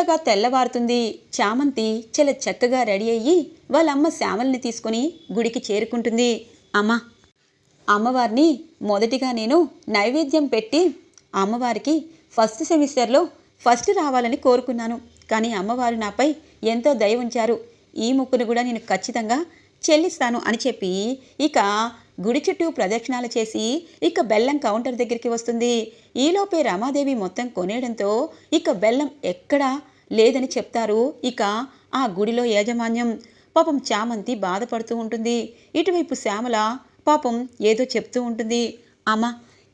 మెల్లగా తెల్లవారుతుంది. చామంతి చాలా చక్కగా రెడీ అయ్యి వాళ్ళ అమ్మ శ్యామల్ని తీసుకుని గుడికి చేరుకుంటుంది. అమ్మ అమ్మవారిని మొదటిగా నేను నైవేద్యం పెట్టి అమ్మవారికి ఫస్ట్ సెమిస్టర్లో ఫస్ట్ రావాలని కోరుకున్నాను. కానీ అమ్మవారు నాపై ఎంతో దయ ఉంచారు. ఈ ముక్కును కూడా నేను ఖచ్చితంగా చెల్లిస్తాను అని చెప్పి ఇక గుడి చుట్టూ ప్రదక్షిణాలు చేసి ఇక బెల్లం కౌంటర్ దగ్గరికి వస్తుంది. ఈలోపే రమాదేవి మొత్తం కొనేయడంతో ఇక బెల్లం ఎక్కడా లేదని చెప్తారు. ఇక ఆ గుడిలో యాజమాన్యం పాపం చామంతి బాధపడుతూ ఉంటుంది. ఇటువైపు శ్యామల పాపం ఏదో చెప్తూ ఉంటుంది. అమ్మ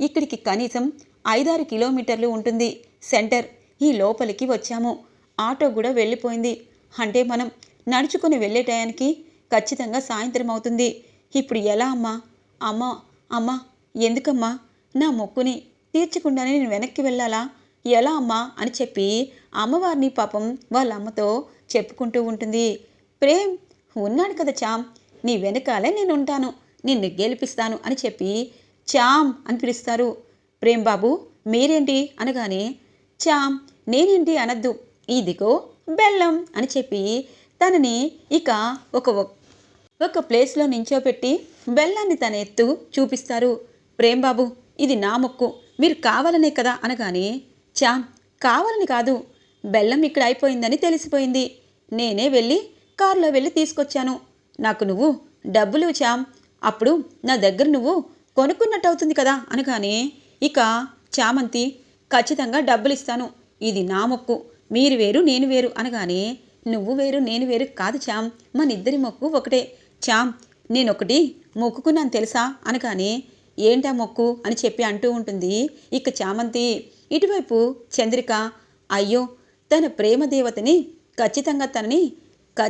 ఇక్కడికి కనీసం ఐదారు కిలోమీటర్లు ఉంటుంది. సెంటర్ ఈ లోపలికి వచ్చాము. ఆటో కూడా వెళ్ళిపోయింది. అంటే మనం నడుచుకుని వెళ్ళే టయానికి ఖచ్చితంగా సాయంత్రం అవుతుంది. ఇప్పుడు ఎలా అమ్మా? అమ్మ అమ్మ ఎందుకమ్మా? నా మొక్కుని తీర్చకుండానే నేను వెనక్కి వెళ్ళాలా? ఎలా అమ్మా అని చెప్పి అమ్మవారిని పాపం వాళ్ళ అమ్మతో చెప్పుకుంటూ ఉంటుంది. ప్రేమ్ ఉన్నాడు కదా చామ్ నీ వెనకాలే నేను ఉంటాను నిన్ను గెలిపిస్తాను అని చెప్పి చామ్ అని పిలుస్తారు. ప్రేమ్ బాబు మీరేంటి? అనగానే చామ్ నేనేంటి అనద్దు ఇదిగో బెల్లం అని చెప్పి తనని ఇక ఒక ఒక ప్లేస్లో నించోపెట్టి బెల్లాన్ని తన ఎత్తు చూపిస్తారు. ప్రేమ్ బాబు ఇది నా మొక్కు మీరు కావాలనే కదా అనగానే చామ్ కావాలని కాదు. బెల్లం ఇక్కడ అయిపోయిందని తెలిసిపోయింది. నేనే వెళ్ళి కారులో వెళ్ళి తీసుకొచ్చాను. నాకు నువ్వు డబ్బులు చామ్ అప్పుడు నా దగ్గర నువ్వు కొనుక్కున్నట్టు అవుతుంది కదా అనగానే ఇక చామంతి ఖచ్చితంగా డబ్బులు ఇస్తాను. ఇది నా మొక్కు. మీరు వేరు నేను వేరు అనగానే నువ్వు వేరు నేను వేరు కాదు చామ్ మన ఇద్దరి మొక్కు ఒకటే. చామ్ నేనొకటి మొక్కుకున్నాను తెలుసా అనగానే ఏంటా మొక్కు అని చెప్పి అంటూ ఉంటుంది. ఇక చామంతి ఇటువైపు చంద్రిక అయ్యో తన ప్రేమ దేవతని ఖచ్చితంగా తనని క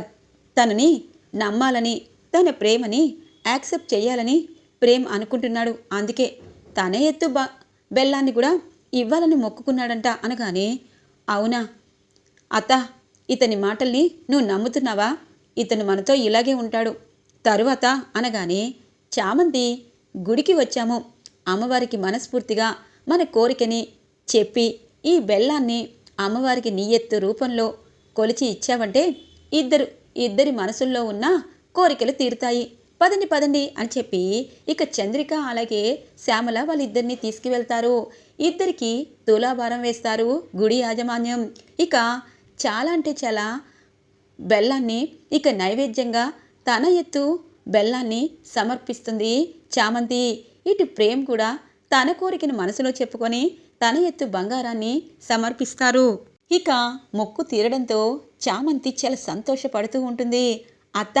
తనని నమ్మాలని తన ప్రేమని యాక్సెప్ట్ చేయాలని ప్రేమ్ అనుకుంటున్నాడు. అందుకే తనే ఎత్తు బ బెల్లాన్ని కూడా ఇవ్వాలని మొక్కుకున్నాడంట అనగానే అవునా? అత్త ఇతని మాటల్ని నువ్వు నమ్ముతున్నావా? ఇతను మనతో ఇలాగే ఉంటాడు. తరువాత అనగానే చామంతి గుడికి వచ్చాము. అమ్మవారికి మనస్ఫూర్తిగా మన కోరికని చెప్పి ఈ బెల్లాన్ని అమ్మవారికి నీయెత్తు రూపంలో కొలిచి ఇచ్చావంటే ఇద్దరు ఇద్దరి మనసుల్లో ఉన్న కోరికలు తీరుతాయి. పదండి పదండి అని చెప్పి ఇక చంద్రిక అలాగే శ్యామల వాళ్ళిద్దరిని తీసుకువెళ్తారు. ఇద్దరికి తులాభారం వేస్తారు గుడి యాజమాన్యం. ఇక చాలా అంటే చాలా బెల్లాన్ని ఇక నైవేద్యంగా తన ఎత్తు బెల్లాన్ని సమర్పిస్తుంది చామంతి. ఇటు ప్రేమ్ కూడా తన కోరికను మనసులో చెప్పుకొని తన ఎత్తు బంగారాన్ని సమర్పిస్తారు. ఇక మొక్కు తీరడంతో చామంతి చాలా సంతోషపడుతూ ఉంటుంది. అత్త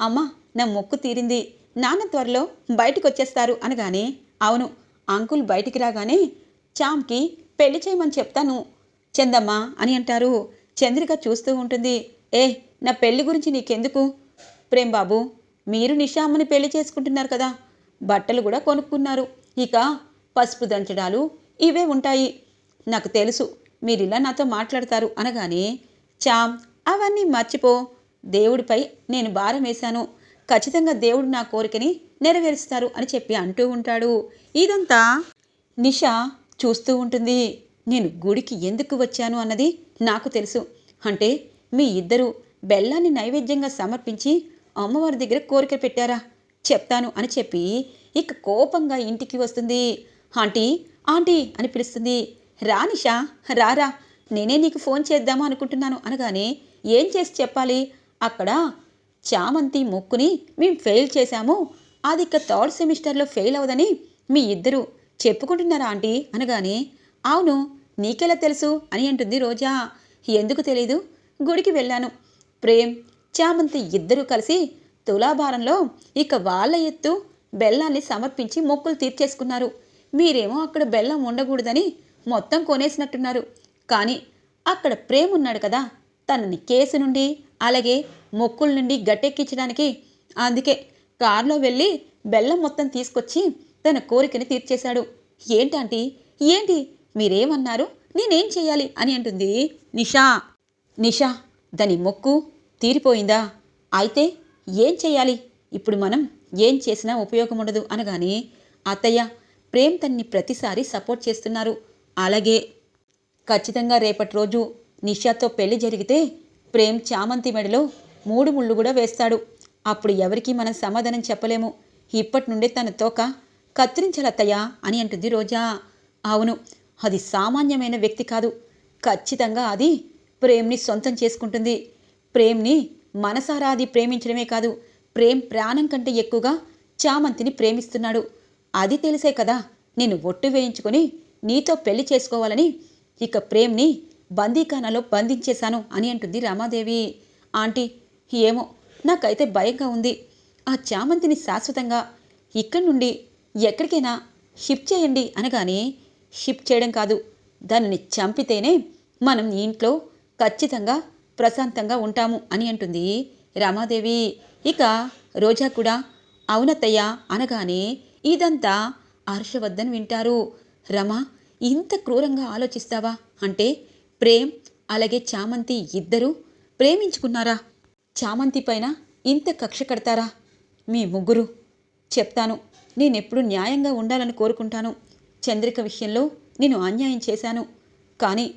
అమ్మ నా మొక్కు తీరింది. నాన్న త్వరలో బయటకు వచ్చేస్తారు అనగానే అవును అంకుల్ బయటికి రాగానే చామ్కి పెళ్ళి చేయమని చెప్తాను. చందమ్మ అని అంటారు. చంద్రిక చూస్తూ ఉంటుంది. ఏ నా పెళ్ళి గురించి నీకెందుకు? ప్రేమ్ బాబు మీరు నిషా అమ్మని పెళ్ళి చేసుకుంటున్నారు కదా. బట్టలు కూడా కొనుక్కున్నారు. ఇక పసుపు దంచడాలు ఇవే ఉంటాయి. నాకు తెలుసు మీరు ఇలా నాతో మాట్లాడతారు అనగానే చామ్ అవన్నీ మర్చిపో. దేవుడిపై నేను భారం వేశాను. ఖచ్చితంగా దేవుడు నా కోరికని నెరవేరుస్తారు అని చెప్పి అంటూ ఉంటాడు. ఇదంతా నిష చూస్తూ ఉంటుంది. నేను గుడికి ఎందుకు వచ్చాను అన్నది నాకు తెలుసు. అంటే మీ ఇద్దరు బెల్లాన్ని నైవేద్యంగా సమర్పించి అమ్మవారి దగ్గర కోరిక పెట్టారా? చెప్తాను అని చెప్పి ఇక కోపంగా ఇంటికి వస్తుంది. ఆంటీ ఆంటీ అని పిలుస్తుంది. రా నిషా రారా నేనే నీకు ఫోన్ చేద్దాము అనుకుంటున్నాను అనగానే ఏం చేసి చెప్పాలి? అక్కడ చామంతి మొక్కుని మేము ఫెయిల్ చేశాము. అది ఇక థర్డ్ సెమిస్టర్లో ఫెయిల్ అవదని మీ ఇద్దరు చెప్పుకుంటున్నారా ఆంటీ? అనగానే అవును నీకెలా తెలుసు? అని అంటుంది రోజా. ఎందుకు తెలీదు? గుడికి వెళ్ళాను. ప్రేమ్ చామంతి ఇద్దరూ కలిసి తులాభారంలో ఇక వాళ్ళ ఎత్తు బెల్లాన్ని సమర్పించి మొక్కులు తీర్చేసుకున్నారు. మీరేమో అక్కడ బెల్లం ఉండకూడదని మొత్తం కొనేసినట్టున్నారు. కానీ అక్కడ ప్రేమ్ ఉన్నాడు కదా తనని కేసు నుండి అలాగే మొక్కుల నుండి గట్టెక్కించడానికి. అందుకే కారులో వెళ్ళి బెల్లం మొత్తం తీసుకొచ్చి తన కోరికని తీర్చేశాడు. ఏంటంటీ ఏంటి? మీరేమన్నారు? నేనేం చేయాలి అని అంటుంది నిషా. నిషా దాని మొక్కు తీరిపోయిందా? అయితే ఏం చేయాలి? ఇప్పుడు మనం ఏం చేసినా ఉపయోగం ఉండదు అనగానే అత్తయ్య ప్రేమ్ తన్ని ప్రతిసారి సపోర్ట్ చేస్తున్నారు. అలాగే ఖచ్చితంగా రేపటి రోజు నిషాతో పెళ్ళి జరిగితే ప్రేమ్ చామంతి మెడలో మూడు ముళ్ళు కూడా వేస్తాడు. అప్పుడు ఎవరికీ మనం సమాధానం చెప్పలేము. ఇప్పటి నుండే తన తోక కత్తిరించలత్తయ్యా అని అంటుంది రోజా. అవును అది సామాన్యమైన వ్యక్తి కాదు. ఖచ్చితంగా అది ప్రేమ్ని సొంతం చేసుకుంటుంది. ప్రేమ్ని మనసారా అది ప్రేమించడమే కాదు. ప్రేమ్ ప్రాణం కంటే ఎక్కువగా చామంతిని ప్రేమిస్తున్నాడు. అది తెలిసే కదా నేను ఒట్టు వేయించుకొని నీతో పెళ్ళి చేసుకోవాలని ఇక ప్రేమ్ని బందీఖానాలో బంధించేశాను అని అంటుంది రామాదేవి. ఆంటీ ఏమో నాకైతే భయంగా ఉంది. ఆ చామంతిని శాశ్వతంగా ఇక్కడి నుండి ఎక్కడికైనా షిఫ్ట్ చేయండి అనగానే షిఫ్ట్ చేయడం కాదు దానిని చంపితేనే మనం ఇంట్లో ఖచ్చితంగా ప్రశాంతంగా ఉంటాము అని అంటుంది రమాదేవి. ఇక రోజా కూడా అవునత్తయ్య అనగానే ఇదంతా హర్షవర్ధన్ వింటారు. రమ ఇంత క్రూరంగా ఆలోచిస్తావా? అంటే ప్రేమ్ అలాగే చామంతి ఇద్దరూ ప్రేమించుకున్నారా? చామంతి పైన ఇంత కక్ష కడతారా? మీ ముగ్గురు. చెప్తాను నేనెప్పుడు న్యాయంగా ఉండాలని కోరుకుంటాను. చంద్రిక విషయంలో నేను అన్యాయం చేశాను. కానీ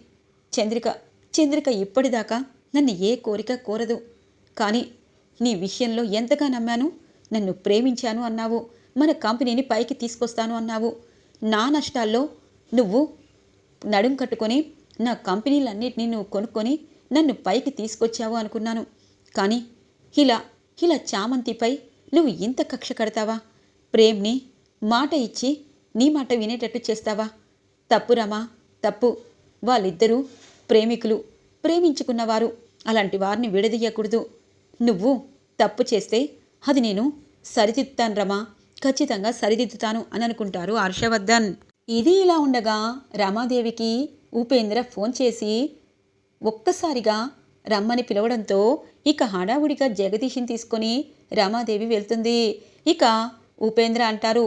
చంద్రిక చంద్రిక ఇప్పటిదాకా నన్ను ఏ కోరిక కోరదు. కానీ నీ విషయంలో ఎంతగా నమ్మాను? నన్ను ప్రేమించాను అన్నావు. మన కంపెనీని పైకి తీసుకొస్తాను అన్నావు. నా నష్టాల్లో నువ్వు నడుం కట్టుకొని నా కంపెనీలన్నిటినీ నువ్వు కొనుక్కొని నన్ను పైకి తీసుకొచ్చావు అనుకున్నాను. కానీ ఇలా ఇలా చామంతిపై నువ్వు ఇంత కక్ష కడతావా? ప్రేమ్ని మాట ఇచ్చి నీ మాట వినేటట్టు చేస్తావా? తప్పు రమా తప్పు. వాళ్ళిద్దరూ ప్రేమికులు. ప్రేమించుకున్నవారు. అలాంటి వారిని విడదీయకూడదు. నువ్వు తప్పు చేస్తే అది నేను సరిదిద్దుతాను రమా. ఖచ్చితంగా సరిదిద్దుతాను అని అనుకుంటారు హర్షవర్ధన్. ఇది ఇలా ఉండగా రమాదేవికి ఉపేంద్ర ఫోన్ చేసి ఒక్కసారిగా రమ్మని పిలవడంతో ఇక హడావుడిగా జగదీషిని తీసుకొని రమాదేవి వెళ్తుంది. ఇక ఉపేంద్ర అంటారు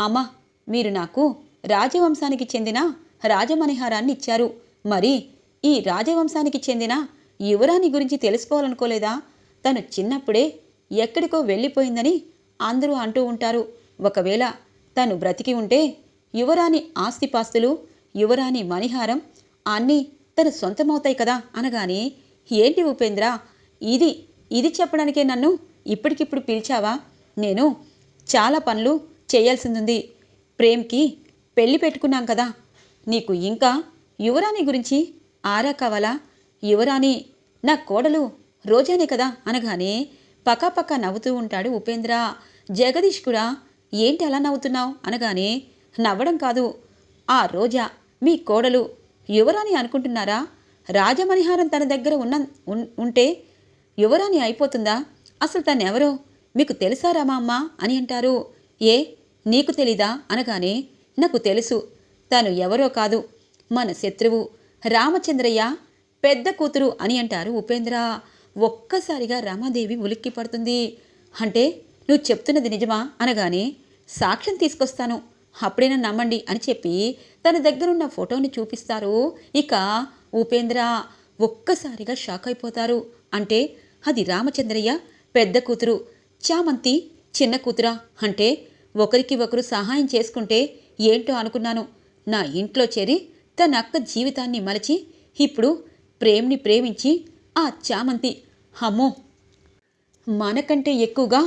అమ్మ మీరు నాకు రాజవంశానికి చెందిన రాజమణిహారాన్ని ఇచ్చారు. మరి ఈ రాజవంశానికి చెందిన యువరాణి గురించి తెలుసుకోవాలనుకోలేదా? తను చిన్నప్పుడే ఎక్కడికో వెళ్ళిపోయిందని అందరూ అంటూ ఉంటారు ఒకవేళ తను బ్రతికి ఉంటే యువరాణి ఆస్తిపాస్తులు యువరాణి మణిహారం అన్నీ తన సొంతమవుతాయి కదా అనగానే ఏంటి ఉపేంద్ర ఇది ఇది చెప్పడానికే నన్ను ఇప్పటికిప్పుడు పిలిచావా? నేను చాలా పనులు చేయాల్సింది ప్రేమ్కి పెళ్ళి పెట్టుకున్నాం కదా. నీకు ఇంకా యువరాణి గురించి ఆరా కావాలా? యువరాణి నా కోడలు రోజానే కదా అనగానే పక్కపక్క నవ్వుతూ ఉంటాడు ఉపేంద్ర. జగదీష్ కూడా ఏంటి అలా నవ్వుతున్నావు? అనగానే నవ్వడం కాదు. ఆ రోజా మీ కోడలు. యువరాణి అనుకుంటున్నారా? రాజమణిహారం తన దగ్గర ఉన్న ఉంటే యువరాణి అయిపోతుందా? అసలు తనెవరో? మీకు తెలుసారా మా అమ్మ? అని అంటారు. ఏ నీకు తెలీదా? అనగానే నాకు తెలుసు. తను ఎవరో కాదు. మన శత్రువు. రామచంద్రయ్య. పెద్ద కూతురు అని అంటారు ఉపేంద్ర. ఒక్కసారిగా రమాదేవి ఉలిక్కి పడుతుంది. అంటే నువ్వు చెప్తున్నది నిజమా? అనగానే సాక్ష్యం తీసుకొస్తాను. అప్పుడైనా నమ్మండి? అని చెప్పి తన దగ్గరున్న ఫోటోని చూపిస్తారు. ఇక ఉపేంద్ర ఒక్కసారిగా షాక్ అయిపోతారు. అంటే అది రామచంద్రయ్య? పెద్ద కూతురు. చామంతి చిన్న కూతురా? అంటే ఒకరికి ఒకరు సహాయం చేసుకుంటే ఏంటో అనుకున్నాను. నా ఇంట్లో చేరి తన అక్క జీవితాన్ని మలచి ఇప్పుడు ప్రేమ్ని ప్రేమించి ఆ చామంతి. అమ్మో! మనకంటే ఎక్కువగా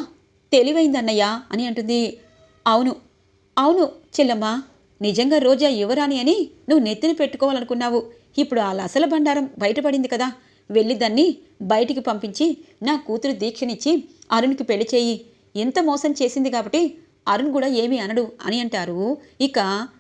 తెలివైందన్నయ్య అని అంటుంది. అవును అవును చెల్లమ్మ నిజంగా రోజా యువరాణి అని నువ్వు నెత్తిన పెట్టుకోవాలనుకున్నావు. ఇప్పుడు ఆ లసల బండారం బయటపడింది కదా వెళ్ళి దాన్ని బయటికి పంపించి నా కూతురు దీక్షనిచ్చి అరుణ్కి పెళ్ళి చేయి. ఎంత మోసం చేసింది కాబట్టి అరుణ్ కూడా ఏమీ అనడు అని అంటారు. ఇక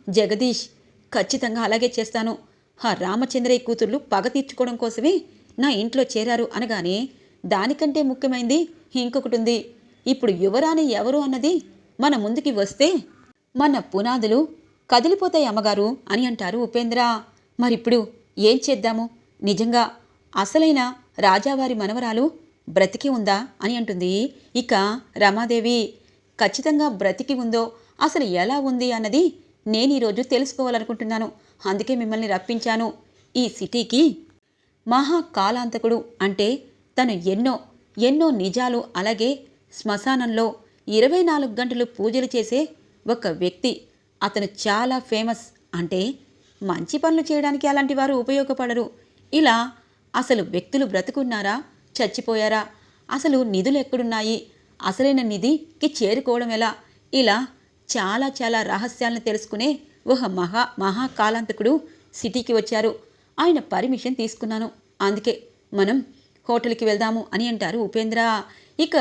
జగదీష్ ఖచ్చితంగా అలాగే చేస్తాను. ఆ రామచంద్రయ్య కూతుర్లు పగ తీర్చుకోవడం కోసమే నా ఇంట్లో చేరారు అనగానే దానికంటే ముఖ్యమైనది ఇంకొకటి ఉంది ఇప్పుడు యువరాణి ఎవరు అన్నది మన ముందుకి వస్తే మన పునాదులు కదిలిపోతాయి అమ్మగారు అని అంటారు ఉపేంద్ర. మరిప్పుడు ఏం చేద్దాము? నిజంగా అసలైన రాజావారి మనవరాలు బ్రతికి ఉందా అని అంటుంది. ఇక రమాదేవి ఖచ్చితంగా బ్రతికి ఉందో అసలు ఎలా ఉంది అన్నది నేను ఈరోజు తెలుసుకోవాలనుకుంటున్నాను. అందుకే మిమ్మల్ని రప్పించాను. ఈ సిటీకి మహాకాలాంతకుడు అంటే తను ఎన్నో ఎన్నో నిజాలు అలాగే శ్మశానంలో ఇరవై నాలుగు గంటలు పూజలు చేసే ఒక వ్యక్తి. అతను చాలా ఫేమస్. అంటే మంచి పనులు చేయడానికి అలాంటి వారు ఉపయోగపడరు. ఇలా అసలు వ్యక్తులు బ్రతుకున్నారా? చచ్చిపోయారా? అసలు నిధులు ఎక్కడున్నాయి? అసలైన నిధికి చేరుకోవడం ఎలా? ఇలా చాలా చాలా రహస్యాలను తెలుసుకునే ఒక మహా మహాకాలాంతకుడు సిటీకి వచ్చారు. ఆయన పర్మిషన్ తీసుకున్నాను. అందుకే మనం హోటల్కి వెళ్దాము అని అంటారు ఉపేంద్ర. ఇక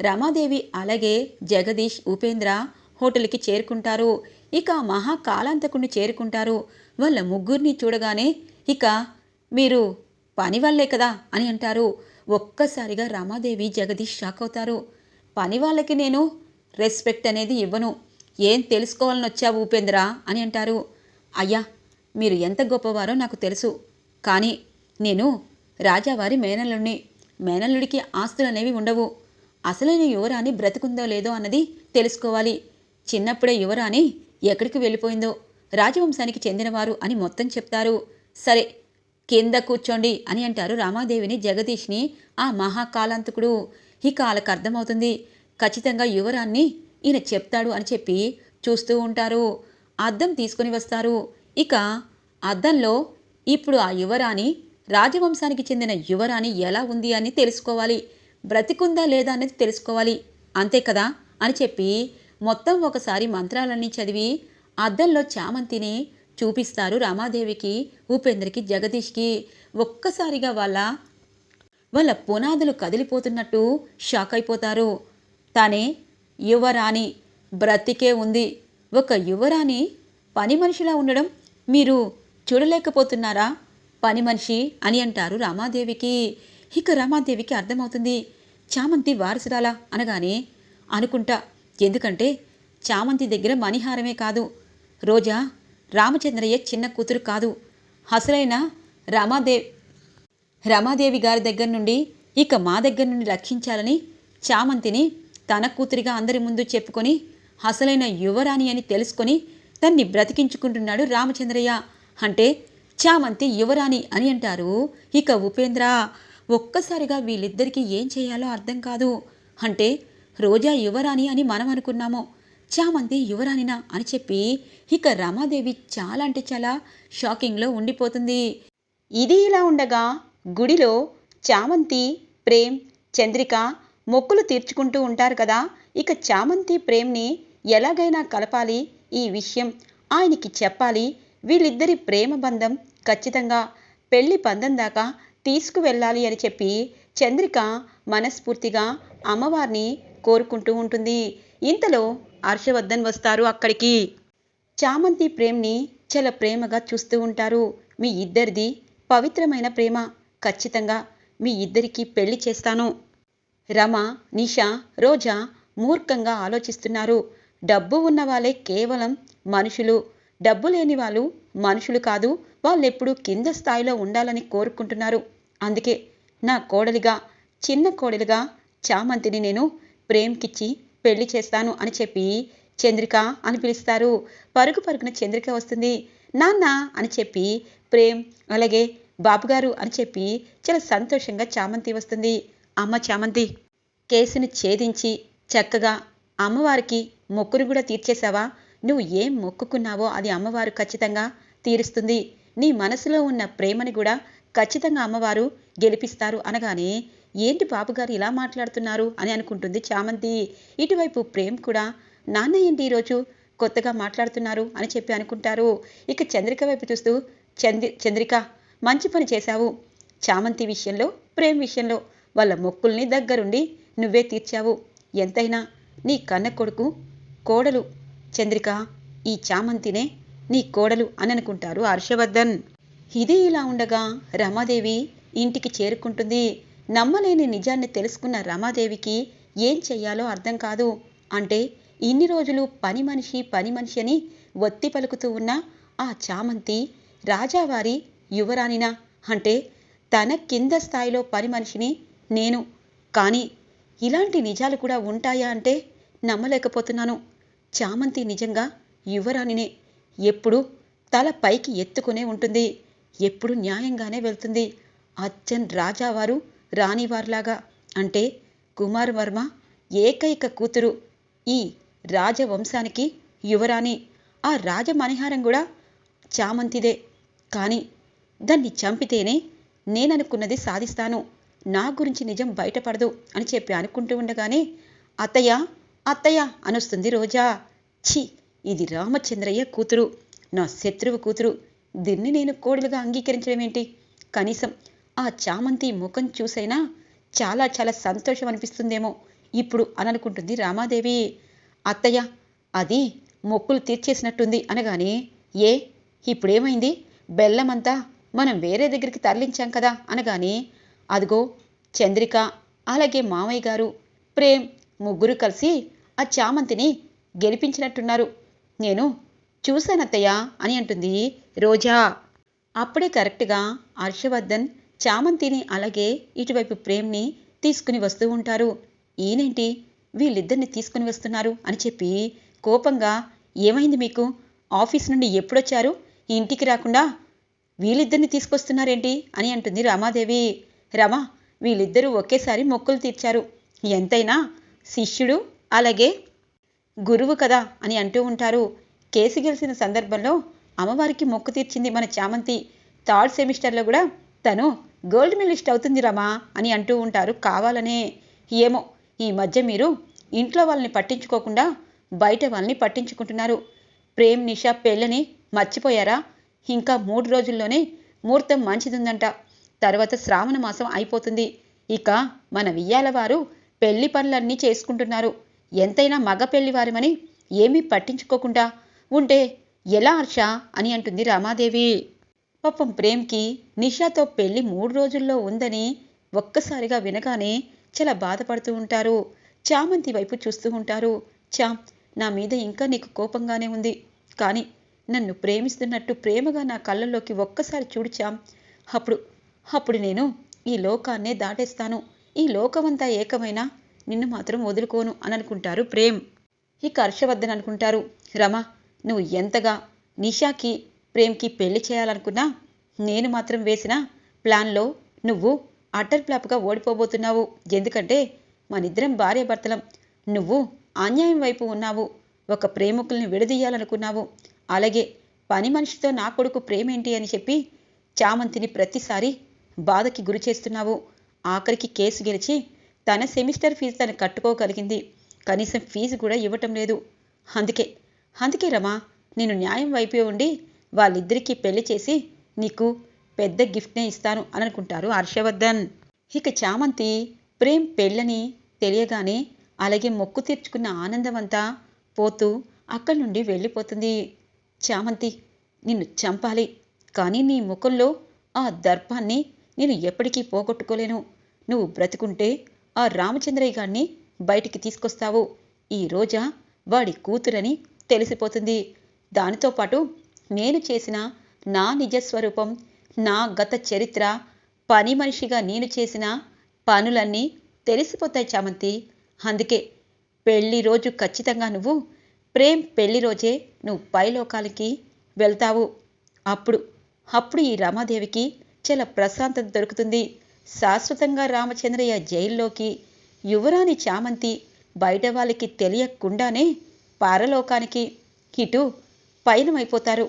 రమాదేవి అలాగే జగదీష్ ఉపేంద్ర హోటల్కి చేరుకుంటారు. ఇక మహాకాలాంతకుని చేరుకుంటారు. వాళ్ళ ముగ్గురిని చూడగానే ఇక మీరు పని వాళ్ళే కదా అని అంటారు. ఒక్కసారిగా రమాదేవి జగదీష్ షాక్ అవుతారు. పని వాళ్ళకి నేను రెస్పెక్ట్ అనేది ఇవ్వను. ఏం తెలుసుకోవాలని వచ్చావు ఉపేంద్ర అని అంటారు. అయ్యా మీరు ఎంత గొప్పవారో నాకు తెలుసు. కానీ నేను రాజావారి మేనల్లుడిని మేనల్లుడికి ఆస్తులనేవి ఉండవు. అసలైన యువరాణి బ్రతుకుందో లేదో అన్నది తెలుసుకోవాలి. చిన్నప్పుడే యువరాణి ఎక్కడికి వెళ్ళిపోయిందో రాజవంశానికి చెందినవారు అని మొత్తం చెప్తారు. సరే కింద కూర్చోండి అని అంటారు రామాదేవిని జగదీష్ని ఆ మహాకాలాంతకుడు. ఇక వాళ్ళకు అర్థమవుతుంది. ఖచ్చితంగా యువరాన్ని ఈయన చెప్తాడు అని చెప్పి చూస్తూ ఉంటారు. అద్దం తీసుకొని వస్తారు. ఇక అద్దంలో ఇప్పుడు ఆ యువరాణి రాజవంశానికి చెందిన యువరాణి ఎలా ఉంది అని తెలుసుకోవాలి. బ్రతికుందా లేదా అనేది తెలుసుకోవాలి. అంతే కదా అని చెప్పి మొత్తం ఒకసారి మంత్రాలన్నీ చదివి అద్దంలో చామంతిని చూపిస్తారు రామాదేవికి ఉపేంద్రకి జగదీష్కి. ఒక్కసారిగా వాళ్ళ వాళ్ళ పునాదులు కదిలిపోతున్నట్టు షాక్ అయిపోతారు. తానే యువరాణి బ్రతికే ఉంది. ఒక యువరాణి పని మనిషిలా ఉండడం మీరు చూడలేకపోతున్నారా? పని మనిషి అని అంటారు రామాదేవికి. ఇక రామాదేవికి అర్థమవుతుంది. చామంతి వారసురాలా అనగానే అనుకుంటా. ఎందుకంటే చామంతి దగ్గర మణిహారమే కాదు. రోజా రామచంద్రయ్య చిన్న కూతురు కాదు. అసలైన రామాదేవి రమాదేవి గారి దగ్గర నుండి ఇక మా దగ్గర నుండి రక్షించాలని చామంతిని తన కూతురిగా అందరి ముందు చెప్పుకొని అసలైన యువరాణి అని తెలుసుకొని తన్ని బ్రతికించుకుంటున్నాడు రామచంద్రయ్య. అంటే చామంతి యువరాణి అని అంటారు. ఇక ఉపేంద్ర ఒక్కసారిగా వీళ్ళిద్దరికీ ఏం చేయాలో అర్థం కాదు. అంటే రోజా యువరాణి అని మనం అనుకున్నాము. చామంతి యువరాణినా అని చెప్పి ఇక రమాదేవి చాలా అంటే చాలా షాకింగ్లో ఉండిపోతుంది. ఇది ఇలా ఉండగా గుడిలో చామంతి ప్రేమ్ చంద్రిక మొక్కులు తీర్చుకుంటూ ఉంటారు కదా. ఇక చామంతి ప్రేమ్ని ఎలాగైనా కలపాలి. ఈ విషయం ఆయనకి చెప్పాలి. వీళ్ళిద్దరి ప్రేమ బంధం ఖచ్చితంగా పెళ్ళి పందం దాకా తీసుకువెళ్ళాలి అని చెప్పి చంద్రిక మనస్ఫూర్తిగా అమ్మవారిని కోరుకుంటూ ఉంటుంది. ఇంతలో హర్షవర్ధన్ వస్తారు అక్కడికి. చామంతి ప్రేమ్ని చాలా ప్రేమగా చూస్తూ ఉంటారు. మీ ఇద్దరిది పవిత్రమైన ప్రేమ. ఖచ్చితంగా మీ ఇద్దరికి పెళ్ళి చేస్తాను. రమ నిషా రోజా మూర్ఖంగా ఆలోచిస్తున్నారు. డబ్బు ఉన్న వాళ్ళే కేవలం మనుషులు. డబ్బు లేని వాళ్ళు మనుషులు కాదు. వాళ్ళు ఎప్పుడూ కింద స్థాయిలో ఉండాలని కోరుకుంటున్నారు. అందుకే నా కోడలిగా చిన్న కోడలిగా చామంతిని నేను ప్రేమ్కిచ్చి పెళ్ళి చేస్తాను అని చెప్పి చంద్రిక అని పిలుస్తారు. పరుగు పరుగున చంద్రిక వస్తుంది. నాన్న అని చెప్పి ప్రేమ్ అలాగే బాబుగారు అని చెప్పి చాలా సంతోషంగా చామంతి వస్తుంది. అమ్మ చామంతి కేసుని ఛేదించి చక్కగా అమ్మవారికి మొక్కును కూడా తీర్చేశావా? నువ్వు ఏం మొక్కుకున్నావో అది అమ్మవారు ఖచ్చితంగా తీరుస్తుంది. నీ మనసులో ఉన్న ప్రేమని కూడా ఖచ్చితంగా అమ్మవారు గెలిపిస్తారు అనగానే ఏంటి బాబుగారు ఇలా మాట్లాడుతున్నారు అని అనుకుంటుంది చామంతి. ఇటువైపు ప్రేమ్ కూడా నాన్న ఏంటి ఈరోజు కొత్తగా మాట్లాడుతున్నారు? అని చెప్పి అనుకుంటారు. ఇక చంద్రిక వైపు చూస్తూ చంద్రి చంద్రిక మంచి పని చేశావు. చామంతి విషయంలో ప్రేమ్ విషయంలో వాళ్ళ మొక్కుల్ని దగ్గరుండి నువ్వే తీర్చావు. ఎంతైనా నీ కన్న కొడుకు కోడలు. చంద్రిక ఈ చామంతినే నీ కోడలు అని అనుకుంటారు హర్షవర్ధన్. ఇది ఇలా ఉండగా రమాదేవి ఇంటికి చేరుకుంటుంది. నమ్మలేని నిజాన్ని తెలుసుకున్న రమాదేవికి ఏం చెయ్యాలో అర్థం కాదు. అంటే ఇన్ని రోజులు పని మనిషి పని మనిషి అని ఒత్తి పలుకుతూ ఉన్న ఆ చామంతి రాజావారి యువరానినా అంటే తన కింద స్థాయిలో పని మనిషిని నేను. కానీ ఇలాంటి నిజాలు కూడా ఉంటాయా అంటే నమ్మలేకపోతున్నాను. చామంతి నిజంగా యువరాణినే. ఎప్పుడు తల పైకి ఎత్తుకునే ఉంటుంది. ఎప్పుడు న్యాయంగానే వెళ్తుంది. అచ్చన్ రాజావారు రాణివారులాగా. అంటే కుమార్ వర్మ ఏకైక కూతురు. ఈ రాజవంశానికి యువరాణి. ఆ రాజమణిహారం కూడా చామంతిదే. కానీ దాన్ని చంపితేనే నేననుకున్నది సాధిస్తాను. నా గురించి నిజం బయటపడదు అని చెప్పి అనుకుంటూ ఉండగానే అతయ్య అత్తయ్య అనుస్తుంది రోజా. ఛీ ఇది రామచంద్రయ్య కూతురు. నా శత్రువు కూతురు. దీన్ని నేను కోడలుగా అంగీకరించడం ఏంటి? కనీసం ఆ చామంతి ముఖం చూసైనా చాలా చాలా సంతోషం అనిపిస్తుందేమో. ఇప్పుడు అని అనుకుంటుంది రామాదేవి. అత్తయ్య అది మొక్కులు తీర్చేసినట్టుంది అనగానే ఏ ఇప్పుడేమైంది? బెల్లమంతా మనం వేరే దగ్గరికి తరలించాం కదా అనగానే అదిగో చంద్రిక అలాగే మామయ్య గారు ప్రేమ్ ముగ్గురు కలిసి ఆ చామంతిని గెలిపించినట్టున్నారు. నేను చూశానత్తయ్య అని అంటుంది రోజా. అప్పుడే కరెక్ట్గా హర్షవర్ధన్ చామంతిని అలాగే ఇటువైపు ప్రేమ్ని తీసుకుని వస్తూ ఉంటారు. ఈయనేంటి? వీళ్ళిద్దరిని తీసుకుని వస్తున్నారు అని చెప్పి కోపంగా ఏమైంది మీకు? ఆఫీస్ నుండి ఎప్పుడొచ్చారు? ఇంటికి రాకుండా వీళ్ళిద్దరిని తీసుకొస్తున్నారేంటి? అని అంటుంది రమాదేవి. రమ వీళ్ళిద్దరూ ఒకేసారి మొక్కులు తీర్చారు. ఎంతైనా శిష్యుడు అలాగే గురువు కదా అని అంటూ ఉంటారు. కేసు గెలిచిన సందర్భంలో అమ్మవారికి మొక్కు తీర్చింది మన చామంతి. థర్డ్ సెమిస్టర్లో కూడా తను గోల్డ్ మెడలిస్ట్ అవుతుంది రమా అని అంటూ ఉంటారు కావాలనే. ఏమో ఈ మధ్య మీరు ఇంట్లో వాళ్ళని పట్టించుకోకుండా బయట వాళ్ళని పట్టించుకుంటున్నారు. ప్రేమ్ నిషా పెళ్ళని మర్చిపోయారా? ఇంకా మూడు రోజుల్లోనే ముహూర్తం మంచిదుందంట. తర్వాత శ్రావణ మాసం అయిపోతుంది. ఇక మన వియ్యాల వారు పెళ్ళి పనులన్నీ చేసుకుంటున్నారు. ఎంతైనా మగ పెళ్ళివారమని ఏమీ పట్టించుకోకుండా ఉంటే ఎలా హర్ష అని అంటుంది రామాదేవి. పాపం ప్రేమ్కి నిషాతో పెళ్ళి మూడు రోజుల్లో ఉందని ఒక్కసారిగా వినగానే చాలా బాధపడుతూ ఉంటారు. చామంతి వైపు చూస్తూ ఉంటారు. చామ్ నా మీద ఇంకా నీకు కోపంగానే ఉంది. కానీ నన్ను ప్రేమిస్తున్నట్టు ప్రేమగా నా కళ్ళల్లోకి ఒక్కసారి చూడుచాం అప్పుడు అప్పుడు నేను ఈ లోకాన్నే దాటేస్తాను. ఈ లోకమంతా ఏకమైనా నిన్ను మాత్రం వదులుకోను అని అనుకుంటారు ప్రేమ్. ఇక హర్షవర్ధన్ అనుకుంటారు రమ నువ్వు ఎంతగా నిషాకి ప్రేమ్కి పెళ్ళి చేయాలనుకున్నా నేను మాత్రం వేసిన ప్లాన్లో నువ్వు అటర్ ప్లాప్గా ఓడిపోబోతున్నావు. ఎందుకంటే మనిద్దరం భార్యాభర్తలం. నువ్వు అన్యాయం వైపు ఉన్నావు. ఒక ప్రేమికుల్ని విడదీయాలనుకున్నావు. అలాగే పని మనిషితో నా కొడుకు ప్రేమేంటి అని చెప్పి చామంతిని ప్రతిసారి బాధకి గురి చేస్తున్నావు. ఆఖరికి కేసు గెలిచి తన సెమిస్టర్ ఫీజు తను కట్టుకోగలిగింది. కనీసం ఫీజు కూడా ఇవ్వటం లేదు. అందుకే అందుకే రమా నేను న్యాయం వైపే ఉండి వాళ్ళిద్దరికీ పెళ్ళి చేసి నీకు పెద్ద గిఫ్ట్నే ఇస్తాను అని అనుకుంటారు హర్షవర్ధన్. ఇక చామంతి ప్రేమ్ పెళ్ళని తెలియగానే అలాగే మొక్కు తీర్చుకున్న ఆనందమంతా పోతూ అక్కడి నుండి వెళ్ళిపోతుంది. చామంతి నిన్ను చంపాలి. కానీ నీ ముఖంలో ఆ దర్పాన్ని నేను ఎప్పటికీ పోగొట్టుకోలేను. నువ్వు బ్రతుకుంటే ఆ రామచంద్రయ్య గారిని బయటికి తీసుకొస్తావు. ఈ రోజా వాడి కూతురని తెలిసిపోతుంది. దానితో పాటు నేను చేసిన నా నిజస్వరూపం నా గత చరిత్ర పని మనిషిగా నేను చేసిన పనులన్నీ తెలిసిపోతాయి చామంతి. అందుకే పెళ్ళి రోజు ఖచ్చితంగా నువ్వు ప్రేమ్ పెళ్ళి రోజే నువ్వు పైలోకాలకి వెళ్తావు. అప్పుడు అప్పుడు ఈ రమాదేవికి చాలా ప్రశాంతత దొరుకుతుంది. శాశ్వతంగా రామచంద్రయ్య జైల్లోకి యువరాణి చామంతి బయట వాళ్ళకి తెలియకుండానే పారలోకానికి ఇటు పయనమైపోతారు.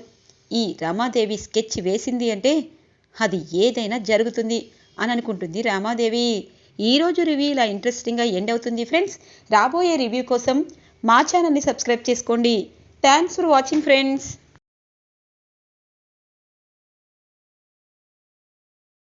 ఈ రమాదేవి స్కెచ్ వేసింది అంటే అది ఏదైనా జరుగుతుంది అని అనుకుంటుంది రామాదేవి ఈరోజు రివ్యూ ఇలా ఇంట్రెస్టింగ్గా ఎండ్ అవుతుంది ఫ్రెండ్స్. రాబోయే రివ్యూ కోసం మా ఛానల్ని సబ్స్క్రైబ్ చేసుకోండి. Thanks for watching friends